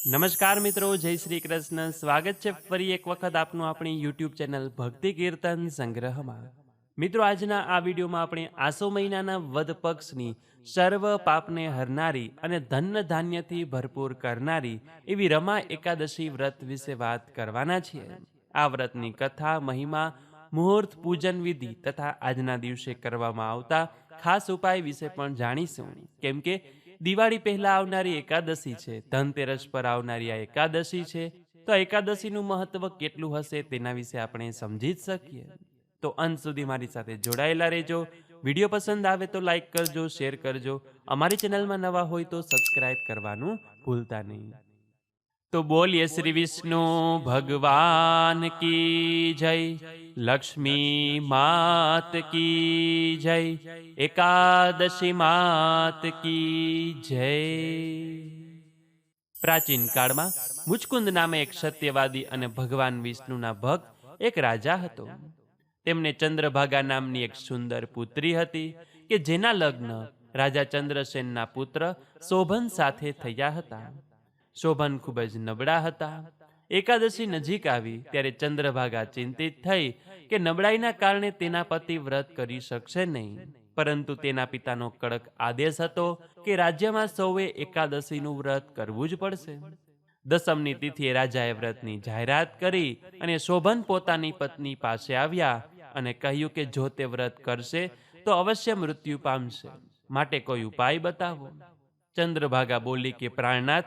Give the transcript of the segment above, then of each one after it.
નમસ્કાર મિત્રો, જય શ્રી કૃષ્ણ. સ્વાગત છે ફરી એક વખત આપનું આપણી યુટ્યુબ ચેનલ ભક્તિ કીર્તન સંગ્રહમાં. મિત્રો, આજના આ વિડીયોમાં આપણે આસો મહિનાના વદ પક્ષની સર્વ પાપને હરનારી અને ધન ધાન્યથી ભરપૂર કરનારી એવી રમા એકાદશી વ્રત વિશે વાત કરવાના છીએ. આ વ્રતની કથા, મહિમા, મુહૂર્ત, પૂજન વિધિ તથા આજના દિવસે કરવામાં આવતા ખાસ ઉપાય વિશે પણ જાણીશું. કેમ કે દિવાળી પહેલા આવનારી એકાદશી છે, ધનતેરસ પર આવનારી આ એકાદશી છે, તો એકાદશીનું મહત્વ કેટલું હશે તેના વિશે આપણે સમજી જ શકીએ. તો અંત સુધી મારી સાથે જોડાયેલા રહેજો. વીડિયો પસંદ આવે તો લાઈક કરજો, શેર કરજો. અમારી ચેનલમાં નવા હોય તો સબસ્ક્રાઈબ કરવાનું ભૂલતા નહીં. તો બોલીએ શ્રી વિષ્ણુ, ભગવાન કી જય, લક્ષ્મી માત કી જય, એકાદશી માત કી જય. પ્રાચીન કાળમાં મુચકુંદ નામે એક સત્યવાદી અને ભગવાન વિષ્ણુના ભક્ત એક રાજા હતો. તેમને ચંદ્રભાગા નામની એક સુંદર પુત્રી હતી કે જેના લગ્ન રાજા ચંદ્રસેનના પુત્ર શોભન સાથે થયા હતા. શોભન ખૂબ જ નબળા હતા. એકાદશી નજીક આવી ત્યારે ચંદ્રભાગા ચિંતિત થઈ કે નબળાઈના કારણે તેના પતિ વ્રત કરી શકશે નહીં. પરંતુ તેના પિતાનો કડક આદેશ હતો કે રાજ્યમાં સૌએ એકાદશીનું વ્રત કરવું જ પડશે. દસમની તિથિએ રાજાએ વ્રતની જાહેરાત કરી અને શોભન પોતાની પત્ની પાસે આવ્યા અને કહ્યું કે જો તે વ્રત કરશે, તો અવશ્ય મૃત્યુ પામશે. માટે કોઈ ઉપાય બતાવો. ચંદ્રભાગા બોલી કે પ્રાણનાથ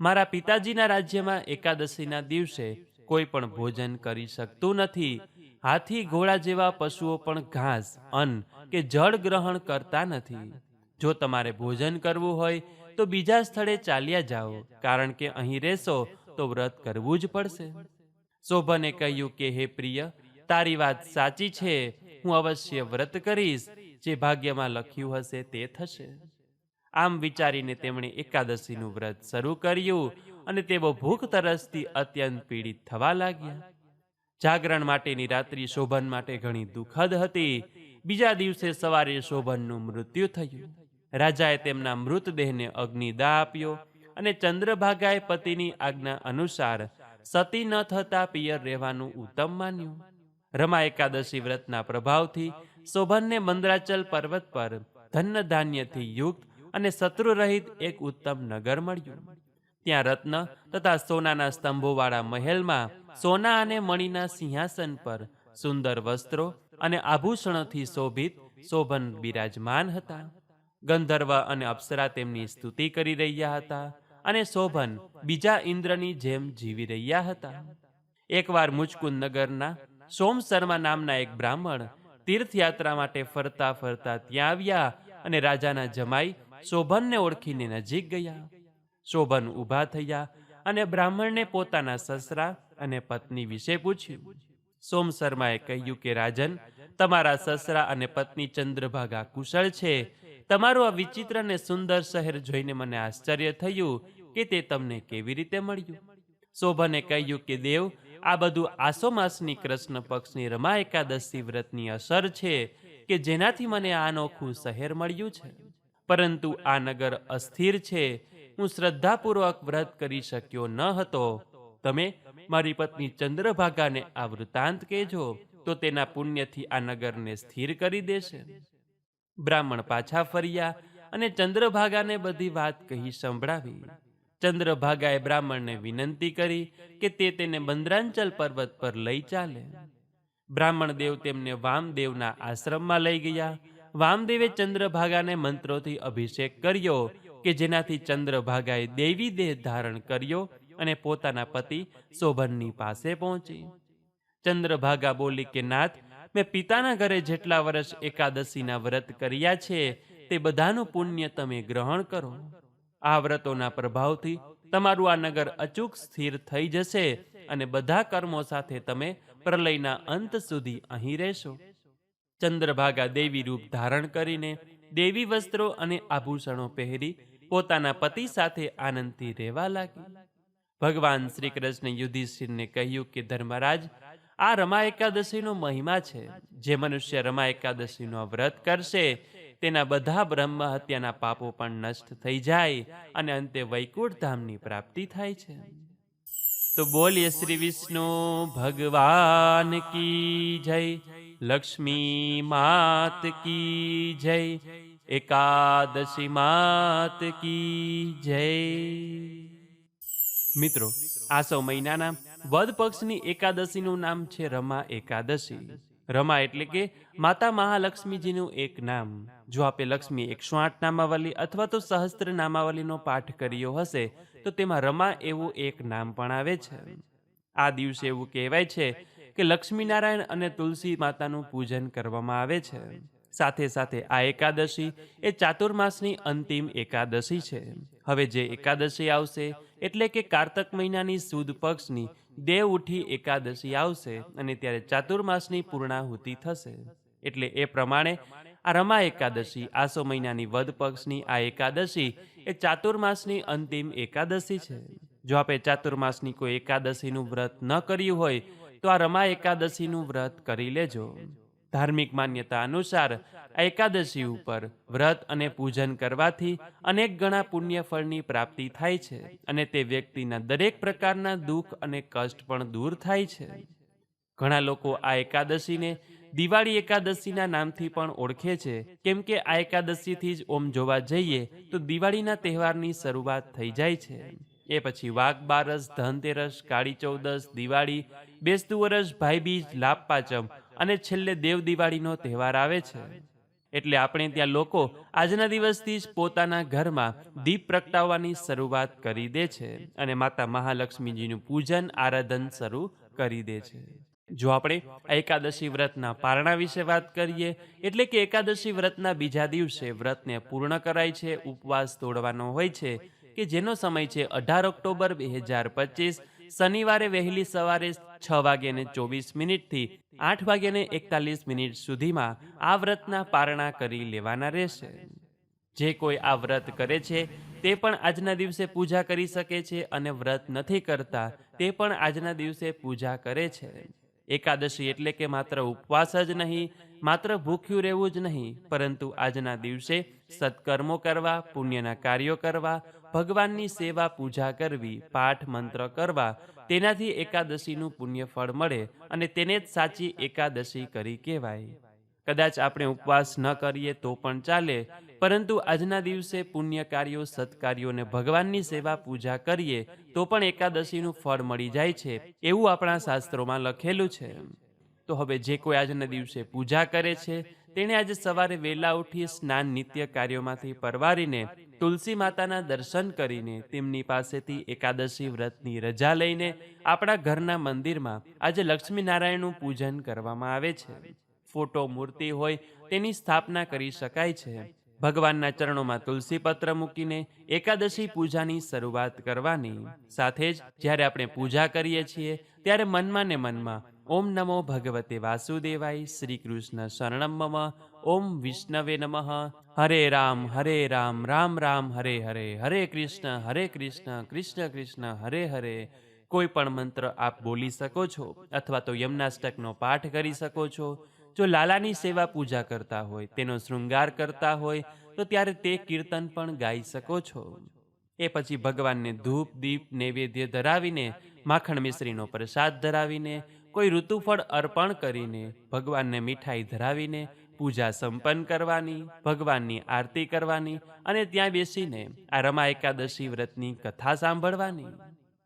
મારા પિતાજીના રાજ્યમાં એકાદશીના દિવસે કોઈ પણ ભોજન કરી શકતું નથી. હાથી ઘોડા જેવા પશુઓ પણ ઘાસ, અન્ન કે જળ ગ્રહણ કરતા નથી. જો તમારે ભોજન કરવું હોય, તો બીજા સ્થળે ચાલ્યા જાઓ, કારણ કે અહીં રહેશો તો વ્રત કરવું જ પડશે. શોભને કહ્યું કે, હે પ્રિય, તારી વાત સાચી છે. હું અવશ્ય વ્રત કરીશ. જે ભાગ્યમાં લખ્યું હશે તે થશે. આમ વિચારીને તેમણે એકાદશીનું વ્રત શરૂ કર્યું અને તેઓ ભૂખ તરસથી અત્યંત પીડિત થવા લાગ્યા. જાગરણ માટેની રાત્રિ શોભન માટે ઘણી દુઃખદ હતી. બીજા દિવસે સવારે શોભનનું મૃત્યુ થયું. રાજાએ તેમના મૃતદેહને અગ્નિદાહ આપ્યો અને ચંદ્રભાગાએ પતિની આજ્ઞા અનુસાર સતી ન થતા પિયર રહેવાનું ઉત્તમ માન્યું. રમા એકાદશી વ્રતના પ્રભાવથી શોભનને મંદ્રાચલ પર્વત પર ધન ધાન્યથી યુક્ત અને શત્રુ રહિત એક ઉત્તમ નગર મળ્યું. ત્યાં રત્ન તથા સોનાના સ્તંભોવાળા મહેલમાં સોના અને મણીના સિંહાસન પર સુંદર વસ્ત્રો અને આભૂષણોથી શોભિત શોભન બિરાજમાન હતા. ગંધર્વ અને અપ્સરા તેમની સ્તુતિ કરી રહ્યા હતા અને શોભન બીજા ઇન્દ્રની જેમ જીવી રહ્યા હતા. એકવાર મુચકુંદ નગરના સોમ શર્મા નામના એક બ્રાહ્મણ તીર્થયાત્રા માટે ફરતા ફરતા ત્યાં આવ્યા અને રાજાના જમાઈ શોભનને ઓળખીને નજીક ગયા. શોભન ઊભા થયા અને બ્રાહ્મણને પોતાના સસરા અને પત્ની વિશે પૂછ્યું. સોમ શર્માએ કહ્યું કે, રાજન, તમારા સસરા અને પત્ની ચંદ્રભાગા કુશળ છે. તમારું આ વિચિત્ર અને સુંદર શહેર જોઈને મને આશ્ચર્ય થયું કે તે તમને કેવી રીતે મળ્યું. શોભને કહ્યું કે, દેવ, આ બધું આસો માસની કૃષ્ણ પક્ષની રમા એકાદશી વ્રતની અસર છે કે જેનાથી મને આ અનોખું શહેર મળ્યું છે. પરંતુ આ નગર અસ્થિર છે. હું શ્રદ્ધાપૂર્વક વ્રત કરી શક્યો ન હતો. તમે મારી પત્ની ચંદ્રભાગાને આ વૃતાંત કહેજો, તો તેના પુણ્યથી આ નગરને સ્થિર કરી દેશે. બ્રાહ્મણ પાછા ફર્યા અને ચંદ્રભાગાને બધી વાત કહી સંભળાવી. ચંદ્રભાગાએ બ્રાહ્મણને વિનંતી કરી કે તે તેને બંદરાંચલ પર્વત પર લઈ ચાલે. બ્રાહ્મણ દેવ તેમને વામદેવના આશ્રમમાં લઈ ગયા. વામદેવે ચંદ્રભાગાને મંત્રોથી અભિષેક કર્યો કે જેનાથી ચંદ્રભાગાએ દેવી દેહ ધારણ કર્યો અને પોતાના પતિ શોભનની પાસે પહોંચી. ચંદ્રભાગા બોલી કે, નાથ, મેં પિતાના ઘરે જેટલા વર્ષ એકાદશીના વ્રત કર્યા છે, તે બધાનું પુણ્ય તમે ગ્રહણ કરો. આ વ્રતોના પ્રભાવથી તમારું આ નગર અચૂક સ્થિર થઈ જશે અને બધા કર્મો સાથે તમે પ્રલયના અંત સુધી અહીં રહેશો. ચંદ્રભાગા દેવી રૂપ ધારણ કરીને દેવી વસ્ત્રો અને આભૂષણો પહેરી પોતાના પતિ સાથે આનંદથી રહેવા લાગી. ભગવાન શ્રી કૃષ્ણ યુધિષ્ઠિરને કહ્યું કે, ધર્મરાજ, આ રમા એકાદશીનો મહિમા છે. જે મનુષ્ય રમા એકાદશીનો વ્રત કરશે, તેના બધા બ્રહ્મ હત્યાના પાપો પણ નષ્ટ થઈ જાય અને અંતે વૈકુંઠ ધામની પ્રાપ્તિ થાય છે. તો બોલીએ, શ્રી વિષ્ણુ, ભગવાન કી જય. લક્ષ્મી માત કી જય, એકાદશી માત કી જય. મિત્રો આસો મહિનાના વદ પક્ષની એકાદશીનું નામ છે રમા એકાદશી. રમા એટલે કે માતા મહાલક્ષ્મીજીનું એક નામ. જો આપે લક્ષ્મી એકસો આઠ નામાવલી અથવા તો સહસ્ત્ર નામાવલીનો પાઠ કર્યો હશે, તો તેમાં રમા એવું એક નામ પણ આવે છે. આ દિવસે એવું કહેવાય છે કે લક્ષ્મીનારાયણ અને તુલસી માતાનું પૂજન કરવામાં આવે છે. સાથે સાથે આ એકાદશી એ ચાતુર્માસની અંતિમ એકાદશી છે. હવે જે એકાદશી આવશે, એટલે કે કારતક મહિનાની સુદ પક્ષની દેવ ઉઠી એકાદશી આવશે અને ત્યારે ચાતુર્માસની પૂર્ણાહુતિ થશે. એટલે એ પ્રમાણે આ રમા એકાદશી, આસો મહિનાની વદ પક્ષની આ એકાદશી એ ચાતુર્માસની અંતિમ એકાદશી છે. જો આપણે ચાતુર્માસની કોઈ એકાદશીનું વ્રત ન કર્યું હોય તો આ રમા એકાદશીનું વ્રત કરી લેજો. ધાર્મિક માન્યતા અનુસાર એકાદશી ઉપર વ્રત અને પૂજન કરવાથી અનેક ગણા પુણ્ય ફળની પ્રાપ્તિ થાય છે અને તે વ્યક્તિના દરેક પ્રકારના દુઃખ અને કષ્ટ પણ દૂર થાય છે. ઘણા લોકો આ એકાદશીને દિવાળી એકાદશીના નામથી પણ ઓળખે છે. કેમ કે આ એકાદશીથી જ ઓમ જોવા જઈએ તો દિવાળીના તહેવારની શરૂઆત થઈ જાય છે. એ પછી વાઘ બારસ, ધનતેરસ, કાળી ચૌદસ, દિવાળી બેસતું વરસ ભાઈબીજ લાભ પાંચમ અને છેલ્લે દેવ દિવાળીનો તહેવાર આવે છે. એટલે આપણે ત્યાં લોકો આજના દિવસથી જ પોતાના ઘરમાં દીપ પ્રગટાવવાની શરૂઆત કરી દે છે અને માતા મહાલક્ષ્મીજીનું પૂજન, આરાધન શરૂ કરી દે છે. જો આપણે એકાદશી વ્રતના પારણા વિશે વાત કરીએ, એટલે કે એકાદશી વ્રતના બીજા દિવસે વ્રતને પૂર્ણ કરાય છે, ઉપવાસ તોડવાનો હોય છે કે જેનો સમય છે અઢાર ઓક્ટોબર બે હજાર પચીસ, શનિવારે વહેલી સવારે છ વાગ્યાને ચોવીસ મિનિટથી આઠ વાગ્યાને એકતાલીસ મિનિટ સુધીમાં આ વ્રતના પારણા કરી લેવાના રહેશે. જે કોઈ આ વ્રત કરે છે, તે પણ આજના દિવસે પૂજા કરી શકે છે અને વ્રત નથી કરતા, તે પણ આજના દિવસે પૂજા કરે છે. એકાદશી એટલે કે માત્ર ઉપવાસ જ નહીં, માત્ર ભૂખ્યું રહેવું જ નહીં, પરંતુ આજના દિવસે સત્કર્મો કરવા, પુણ્યના કાર્યો કરવા ભગવાનની સેવા પૂજા કરવી, પાઠ મંત્ર કરવા, તેનાથી એકાદશીનું પુણ્ય ફળ મળે અને તેને જ સાચી એકાદશી કરી કહેવાય. કદાચ આપણે ઉપવાસ ન કરીએ તો પણ ચાલે, પરંતુ આજના દિવસે પુણ્ય કાર્યો સત્કાર્યોને ભગવાનની સેવા પૂજા કરીએ, તો પણ એકાદશીનું ફળ મળી જાય છે, એવું આપણા શાસ્ત્રોમાં લખેલું છે. તો હવે જે કોઈ આજના દિવસે પૂજા કરે છે તેણે આજે સવારે વહેલા ઉઠી સ્નાન નિત્ય કાર્યોમાંથી પરવારીને તુલસી માતાના દર્શન કરીને તેમની પાસેથી એકાદશી વ્રતની રજા લઈને આપણા ઘરના મંદિરમાં આજે લક્ષ્મીનારાયણનું પૂજન કરવામાં આવે છે. ફોટો મૂર્તિ હોય તેની સ્થાપના કરી શકાય છે. ભગવાનના ચરણોમાં તુલસી પત્ર મૂકીને એકાદશી પૂજાની શરૂઆત કરવાની. સાથે જ જ્યારે આપણે પૂજા કરીએ છીએ, ત્યારે મનમાં ને મનમાં ઓમ નમો ભગવતે વાસુદેવાય, શ્રી કૃષ્ણ શરણમ મમ. ઓમ વિષ્ણવે નમઃ. હરે રામ હરે રામ રામ રામ, હરે હરે હરે કૃષ્ણ હરે કૃષ્ણ કૃષ્ણ કૃષ્ણ, હરે હરે. કોઈ પણ મંત્ર આપ બોલી શકો છો અથવા તો યમનાષ્ટકનો પાઠ કરી શકો છો. જો લાલાની સેવા પૂજા કરતા હોય, તેનો શૃંગાર કરતા હોય, તો ત્યારે તે કીર્તન પણ ગાઈ શકો છો. એ પછી ભગવાનને ધૂપ, દીપ, નૈવેદ્ય ધરાવીને, માખણ મિશ્રીનો પ્રસાદ ધરાવીને કોઈ ઋતુફળ અર્પણ કરીને ભગવાનને મીઠાઈ ધરાવીને પૂજા સંપન્ન કરવાની, ભગવાનની આરતી કરવાની અને ત્યાં બેસીને આ રમા એકાદશી વ્રતની કથા સાંભળવાની.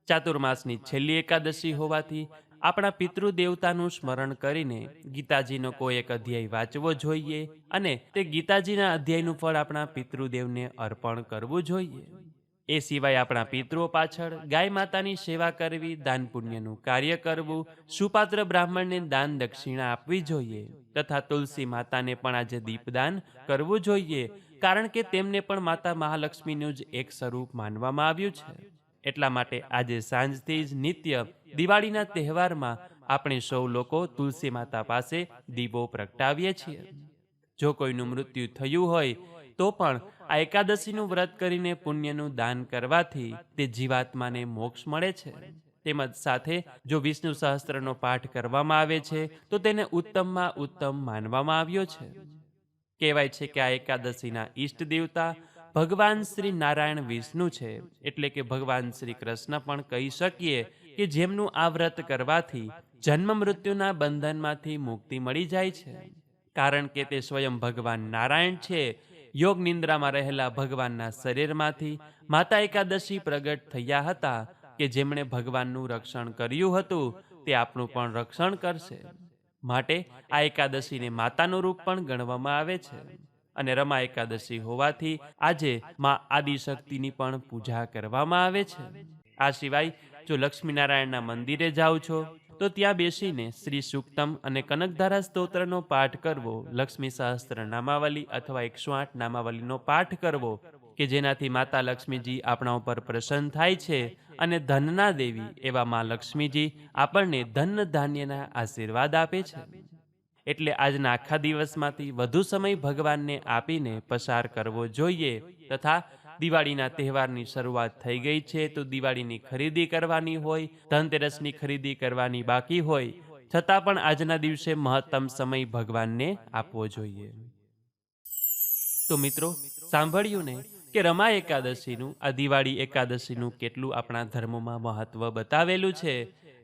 ચાતુર્માસની છેલ્લી એકાદશી હોવાથી આપણા પિતૃદેવતાનું સ્મરણ કરીને ગીતાજીનો કોઈ એક અધ્યાય વાંચવો જોઈએ અને તે ગીતાજીના અધ્યાયનું ફળ આપણા પિતૃદેવને અર્પણ કરવું જોઈએ. એ સિવાય આપણા પિતૃઓ પાછળ ગાય માતાની સેવા કરવી, દાન પુણ્યનું કાર્ય કરવું, સુપાત્ર બ્રાહ્મણને દાન દક્ષિણા આપવી જોઈએ તથા તુલસી માતાને પણ આજે દીપદાન કરવું જોઈએ કારણ કે તેમને પણ માતા મહાલક્ષ્મીનું જ એક સ્વરૂપ માનવામાં આવ્યું છે. એટલા માટે આજે સાંજથી જ નિત્ય દિવાળીના તહેવારમાં આપણે સૌ લોકો તુલસી માતા પાસે દીવો પ્રગટાવીએ છીએ. જો કોઈનું મૃત્યુ થયું હોય તો પણ આ એકાદશીનું વ્રત કરીને પુણ્યનું દાન કરવાથી તે જીવાત્માને મોક્ષ મળે છે. તેમજ સાથે જો વિષ્ણુ સહસ્ત્રનો પાઠ કરવામાં આવે છે, તો તેને ઉત્તમમાં ઉત્તમ માનવામાં આવ્યો છે. કહેવાય છે કે આ એકાદશીના ઈષ્ટ દેવતા ભગવાન શ્રી નારાયણ વિષ્ણુ છે. એટલે કે ભગવાન શ્રી કૃષ્ણ પણ કહી શકીએ કે જેમનું આ વ્રત કરવાથી જન્મ મૃત્યુના બંધનમાંથી મુક્તિ મળી જાય છે. કારણ કે તે સ્વયં ભગવાન નારાયણ છે યોગ નિંદ્રામાં રહેલા ભગવાનના શરીરમાંથી માતા એકાદશી પ્રગટ થયા હતા કે જેમણે ભગવાનનું રક્ષણ કર્યું હતું, તે આપણું પણ રક્ષણ કરશે. માટે આ એકાદશીને માતાનું રૂપ પણ ગણવામાં આવે છે. અને રમા એકાદશી હોવાથી આજે માં આદિશક્તિની પણ પૂજા કરવામાં આવે છે. આ સિવાય જો લક્ષ્મીનારાયણના મંદિરે જાઓ છો તો ત્યાં બેસીને શ્રી સુક્તમ અને કનકધારા સ્તોત્રનો પાઠ કરવો, લક્ષ્મી સહસ્ત્ર નામાવલી અથવા એકસો આઠ નામાવલીનો પાઠ કરવો, કે જેનાથી માતા લક્ષ્મીજી આપણા ઉપર પ્રસન્ન થાય છે અને ધનના દેવી એવા મા લક્ષ્મીજી આપણને ધન ધાન્યના આશીર્વાદ આપે છે. એટલે આજના આખા દિવસમાંથી વધુ સમય ભગવાનને આપીને પસાર કરવો જોઈએ તથા દિવાળીના તહેવારની શરૂઆત થઈ ગઈ છે તો દિવાળીની ખરીદી કરવાની હોય, ધનતેરસની ખરીદી કરવાની બાકી હોય, છતાં પણ આજના દિવસે મહત્તમ સમય ભગવાનને આપવો જોઈએ. તો મિત્રો, સાંભળ્યું ને કે રમા એકાદશીનું, આ દિવાળી એકાદશીનું કેટલું આપણા ધર્મમાં મહત્વ બતાવેલું છે?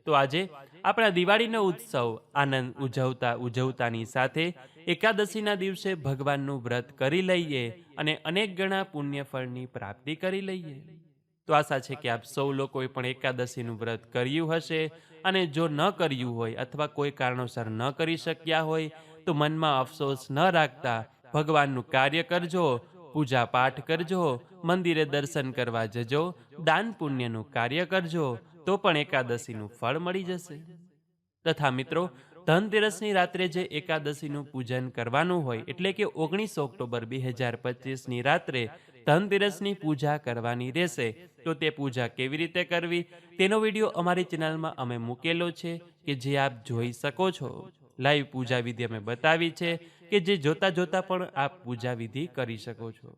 તો આજે આપણા દિવાળીનો ઉત્સવ આનંદ ઉજવતા ઉજવતાની સાથે એકાદશીના દિવસે ભગવાનનું વ્રત કરી લઈએ અને અનેક ગણા પુણ્યફળની પ્રાપ્તિ કરી લઈએ. તો આશા છે કે આપ સૌ લોકોએ પણ એકાદશીનું વ્રત કર્યું હશે અને જો ન કર્યું હોય અથવા કોઈ કારણોસર ન કરી શક્યા હોય, તો મનમાં અફસોસ ન રાખતા ભગવાનનું કાર્ય કરજો પૂજા પાઠ કરજો, મંદિરે દર્શન કરવા જજો, દાન પુણ્યનું કાર્ય કરજો, તો પણ એકાદશીનું ફળ મળી જશે. તથા મિત્રો ધનતેરસની રાત્રે જે એકાદશીનું પૂજન કરવાનું હોય, એટલે કે ઓગણીસ ઓક્ટોબર બે હજાર પચીસની રાત્રે ધનતેરસની પૂજા કરવાની રહેશે. તો તે પૂજા કેવી રીતે કરવી? તેનો વીડિયો અમારી ચેનલમાં અમે મૂકેલો છે કે જે આપ જોઈ શકો છો. લાઈવ પૂજા વિધિ અમે બતાવી છે કે જે જોતા જોતા પણ આપ પૂજા વિધિ કરી શકો છો.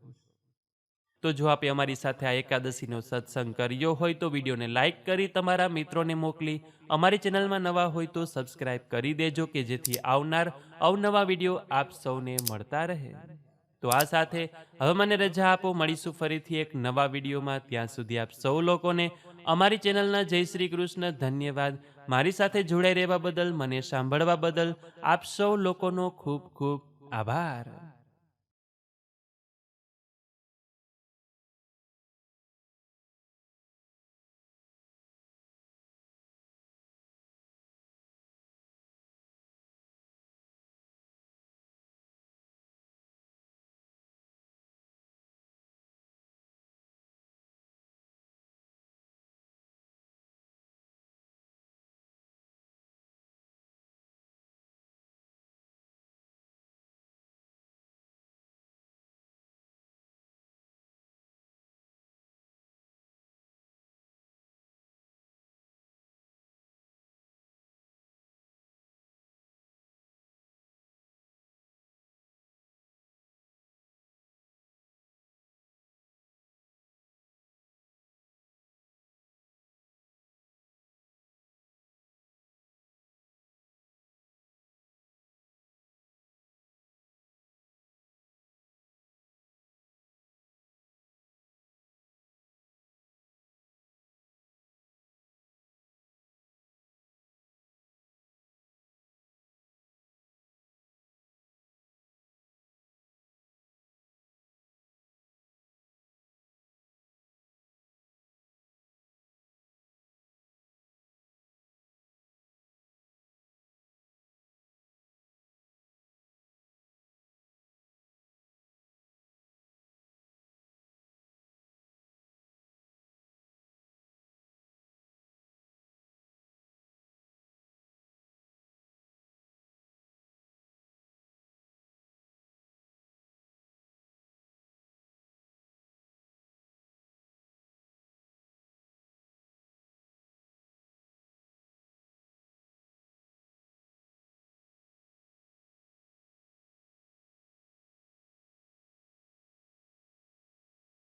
તો જો આપે અમારી સાથે આ એકાદશીનો સત્સંગ કર્યો હોય તો વિડીયોને લાઈક કરી તમારા મિત્રોને મોકલી. અમારી ચેનલમાં નવા હોય તો સબસ્ક્રાઇબ કરી દેજો કે જેથી આવનાર અવનવા વીડિયો આપ સૌને મળતા રહે. તો આ સાથે હવે મને રજા આપો, મળીશું ફરીથી એક નવા વિડીયોમાં. ત્યાં સુધી આપ સૌ લોકોને અમારી ચેનલના જય શ્રી કૃષ્ણ ધન્યવાદ. મારી સાથે જોડાઈ રહેવા બદલ, મને સાંભળવા બદલ આપ સૌ લોકોનો ખૂબ ખૂબ આભાર.